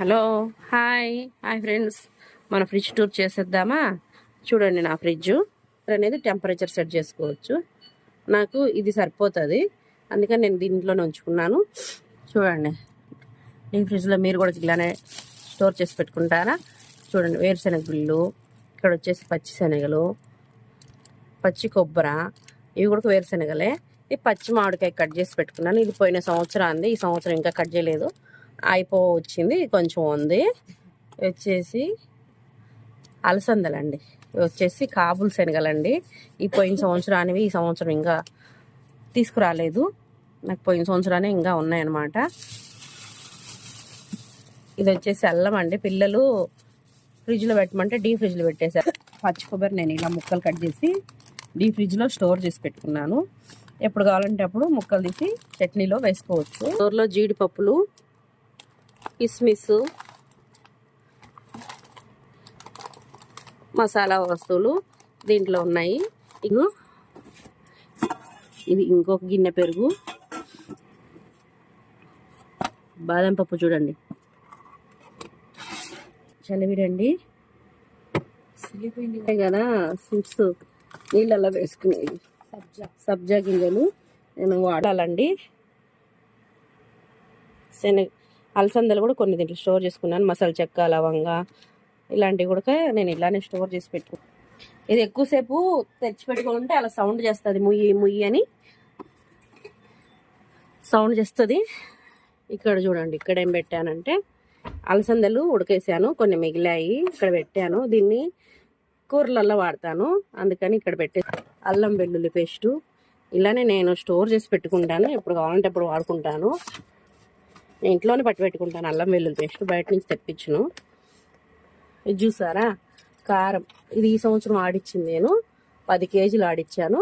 Hello hi hi friends. మన fridge tour చేసేద్దామా? చూడండి నా ఫ్రిడ్జ్. అనేది టెంపరేచర్ సెట్ చేసుకోవచ్చు. నాకు ఇది సరిపోతుంది. అందుకని నేను దీంట్లోనే ఉంచుకున్నాను. చూడండి. ఈ ఫ్రిడ్జ్లో మీరు కూడా ఇలానే స్టోర్ చేసి పెట్టుకుంటారా? చూడండి వేరుశెనగ గుళ్ళు ఇక్కడ వచ్చేసి పచ్చి శనగలు పచ్చి కొబ్బరి ఇవి కూడా వేరుశెనగలే. ఇది పచ్చి మామిడికాయ కట్ చేసి పెట్టుకున్నాను. ఇది పోయిన సంవత్సరం అంది ఈ సంవత్సరం ఇంకా కట్ చేయలేదు. అయిపో వచ్చింది కొంచెం ఉంది. వచ్చేసి అలసందలండి. వచ్చేసి కాబుల్ శనగలండి. ఈ పోయిన సంవత్సరానివి ఈ సంవత్సరం ఇంకా తీసుకురాలేదు. నాకు పోయిన సంవత్సరానే ఇంకా ఉన్నాయన్నమాట. ఇది వచ్చేసి అల్లం అండి. పిల్లలు ఫ్రిడ్జ్లో పెట్టమంటే డీ ఫ్రిడ్జ్లో పెట్టేశారు. పచ్చి కొబ్బరి నేను ఇలా ముక్కలు కట్ చేసి డీ ఫ్రిడ్జ్లో స్టోర్ చేసి పెట్టుకున్నాను. ఎప్పుడు కావాలంటే అప్పుడు ముక్కలు తీసి చట్నీలో వేసుకోవచ్చు. స్టోర్లో జీడిపప్పులు కిస్మిస్ మసాలా వస్తువులు దీంట్లో ఉన్నాయి. ఇగో ఇది ఇంకొక గిన్నె పెరుగు. బాదం పప్పు చూడండి. చలివిడండి. సిలిపోయింది కదా సిప్స్ నీళ్ళల్లో వేసుకునేది. సబ్జా. సబ్జా గింజలు నేను వాడాలండి. శనగ అలసందలు కూడా కొన్ని దీంట్లో స్టోర్ చేసుకున్నాను. మసాలా చెక్క లవంగా ఇలాంటివి కూడా నేను ఇలానే స్టోర్ చేసి పెట్టుకున్నాను ఇది ఎక్కువసేపు తెచ్చి అలా సౌండ్ చేస్తుంది. ముయ్యి ముయ్యి అని సౌండ్ చేస్తుంది. ఇక్కడ చూడండి ఇక్కడ ఏం పెట్టానంటే అలసందలు ఉడకేసాను. కొన్ని మిగిలాయి ఇక్కడ పెట్టాను. దీన్ని కూరలలో వాడతాను. అందుకని ఇక్కడ పెట్టే అల్లం వెల్లుల్లి పేస్టు ఇలానే నేను స్టోర్ చేసి పెట్టుకుంటాను. ఎప్పుడు కావాలంటే అప్పుడు వాడుకుంటాను. నేను ఇంట్లోనే పట్టి పెట్టుకుంటాను. అల్లం వెల్లుల్లి పేస్ట్ బయట నుంచి తెప్పించును. ఇది చూసారా? కారం. ఇది ఈ సంవత్సరం ఆడిచ్చింది నేను. పది కేజీలు ఆడిచ్చాను.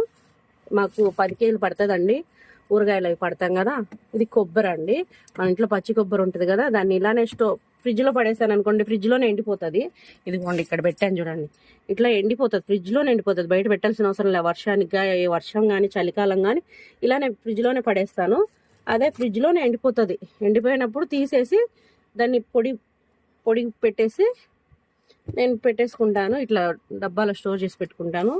మాకు పది కేజీలు పడుతుందండి. ఊరగాయలు అవి పడతాం కదా. ఇది కొబ్బరి అండి. మన ఇంట్లో పచ్చి కొబ్బరి ఉంటుంది కదా. దాన్ని ఇలానే స్టో ఫ్రిడ్జ్లో పడేసాను అనుకోండి ఫ్రిడ్జ్లోనే ఎండిపోతుంది. ఇదిగోండి ఇక్కడ పెట్టాను చూడండి. ఇట్లా ఎండిపోతుంది. ఫ్రిడ్జ్లోనే ఎండిపోతుంది. బయట పెట్టాల్సిన అవసరం లేదు వర్షానికి వర్షం కానీ చలికాలం కానీ ఇలానే ఫ్రిడ్జ్లోనే పడేస్తాను. అదే ఫ్రిడ్జ్లోనే ఎండిపోతుంది. ఎండిపోయినప్పుడు తీసేసి దాన్ని పొడి పొడి పెట్టేసి నేను పెట్టేసుకుంటాను. ఇట్లా డబ్బాలో స్టోర్ చేసి పెట్టుకుంటాను.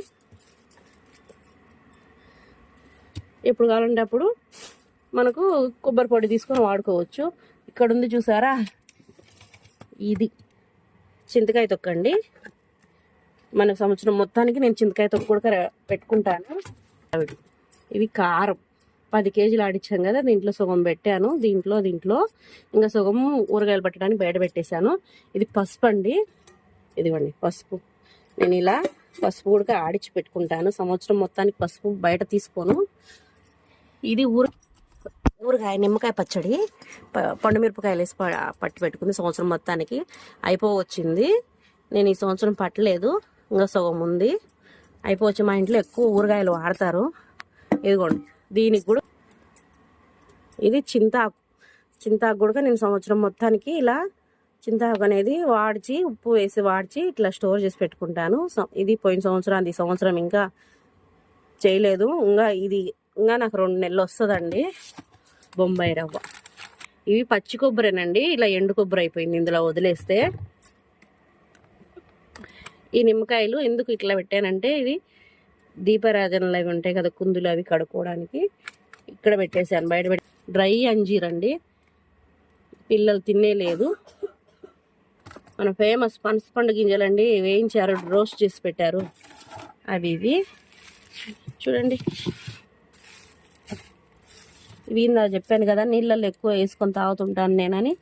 ఎప్పుడు కావాలంటే అప్పుడు మనకు కొబ్బరి పొడి తీసుకొని వాడుకోవచ్చు. ఇక్కడ ఉంది చూసారా? ఇది. చింతకాయ తొక్కండి మన సంవత్సరం మొత్తానికి నేను చింతకాయ తొక్కు కూడా పెట్టుకుంటాను. ఇవి కారం. పది కేజీలు ఆడిచ్చాం కదా దీంట్లో సగం పెట్టాను. దీంట్లో దీంట్లో ఇంకా సగం ఊరగాయలు పట్టడానికి బయట పెట్టేశాను. ఇది పసుపు అండి. ఇదిగోండి పసుపు. నేను ఇలా పసుపు కూడా ఆడిచి పెట్టుకుంటాను. సంవత్సరం మొత్తానికి పసుపు బయట తీసుకోను. ఇది ఊర ఊరగాయ నిమ్మకాయ పచ్చడి. ప- పండు మిరపకాయలు వేసి ప- పట్టి పెట్టుకుంది సంవత్సరం మొత్తానికి. అయిపోవచ్చింది. నేను ఈ సంవత్సరం పట్టలేదు. ఇంకా సగం ఉంది. అయిపోవచ్చు మా ఇంట్లో ఎక్కువ ఊరగాయలు వాడతారు. ఇదిగోండి. దీనికి కూడా ఇది చింతాకు. చింతాకు కూడా నేను సంవత్సరం మొత్తానికి ఇలా చింతాకు అనేది వాడిచి ఉప్పు వేసి వాడిచి ఇట్లా స్టోర్ చేసి పెట్టుకుంటాను. ఇది పోయిన సంవత్సరం ఈ సంవత్సరం ఇంకా చేయలేదు. ఇంకా ఇది ఇంకా నాకు రెండు నెలలు వస్తుందండి బొంబాయి రవ్వ. ఇవి పచ్చి కొబ్బరేనండి. ఇలా ఎండు కొబ్బరి అయిపోయింది ఇందులో వదిలేస్తే. ఈ నిమ్మకాయలు ఎందుకు ఇట్లా పెట్టానంటే ఇవి దీపరాజనలు అవి ఉంటాయి కదా కుందులు అవి కడుక్కోవడానికి. ఇక్కడ పెట్టేశాను బయట పెట్టి డ్రై అంజీర్ అండి పిల్లలు తినేలేదు మన ఫేమస్ పనసపండు గింజలండి వేయించారు రోస్ట్ చేసి పెట్టారు. అవి ఇవి. చూడండి. ఇవి నా చెప్పాను కదా నీళ్ళల్లో ఎక్కువ వేసుకొని తాగుతుంటాను నేనని.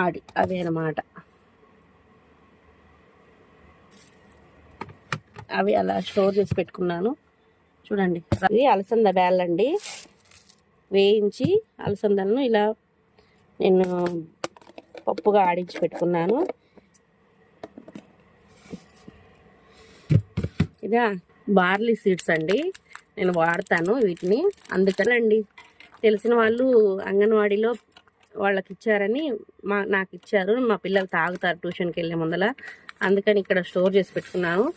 ఆడి అదే అనమాట అవి అలా స్టోర్ చేసి పెట్టుకున్నాను. చూడండి ఇది అలసంద బ్యాళ్ళండి వేయించి అలసందలను ఇలా నేను పప్పుగా ఆడించి పెట్టుకున్నాను. ఇదా బార్లీ సీడ్స్ అండి. నేను వాడతాను వీటిని. అందుకనండి తెలిసిన వాళ్ళు అంగన్వాడీలో వాళ్ళకి ఇచ్చారని మా నాకు ఇచ్చారు. మా పిల్లలు తాగుతారు ట్యూషన్కి వెళ్ళే ముందల. అందుకని ఇక్కడ స్టోర్ చేసి పెట్టుకున్నాను.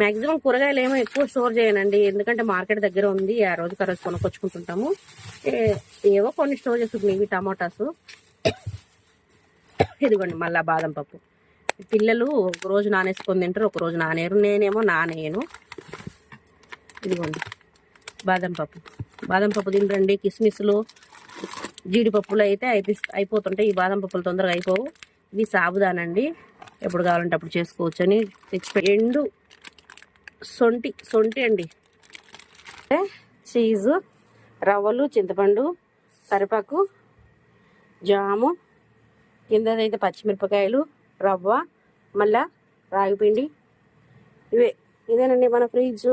మాక్సిమం కూరగాయలు ఏమో ఎక్కువ స్టోర్ చేయనండి. ఎందుకంటే మార్కెట్ దగ్గర ఉంది. ఆ రోజుకి ఆ రోజు కొనుక్కొచ్చుకుంటుంటాము. ఏ- ఏవో కొన్ని స్టోర్ చేస్తుంది ఇవి టమాటాస్. ఇదిగోండి మళ్ళా బాదం పప్పు. పిల్లలు ఒక రోజు నానేసుకొని తింటారు ఒక రోజు నానేరు. నేనేమో నానేను ఇదిగోండి బాదం పప్పు. బాదం పప్పు తినరండి. కిస్మిస్లు జీడిపప్పులు అయితే అయిపి అయిపోతుంటాయి. ఈ బాదం పప్పులు తొందరగా అయిపోవు. ఇవి సాబుదానండి. ఎప్పుడు కావాలంటే అప్పుడు చేసుకోవచ్చు అని తెచ్చిపోయి ఎండు సొంటి సొంటి అండి. చీజు రవ్వలు చింతపండు కరిపాకు జాము కిందదైతే పచ్చిమిరపకాయలు రవ్వ మళ్ళా రాగిపిండి ఇవే. ఇదేనండి మన ఫ్రిడ్జ్.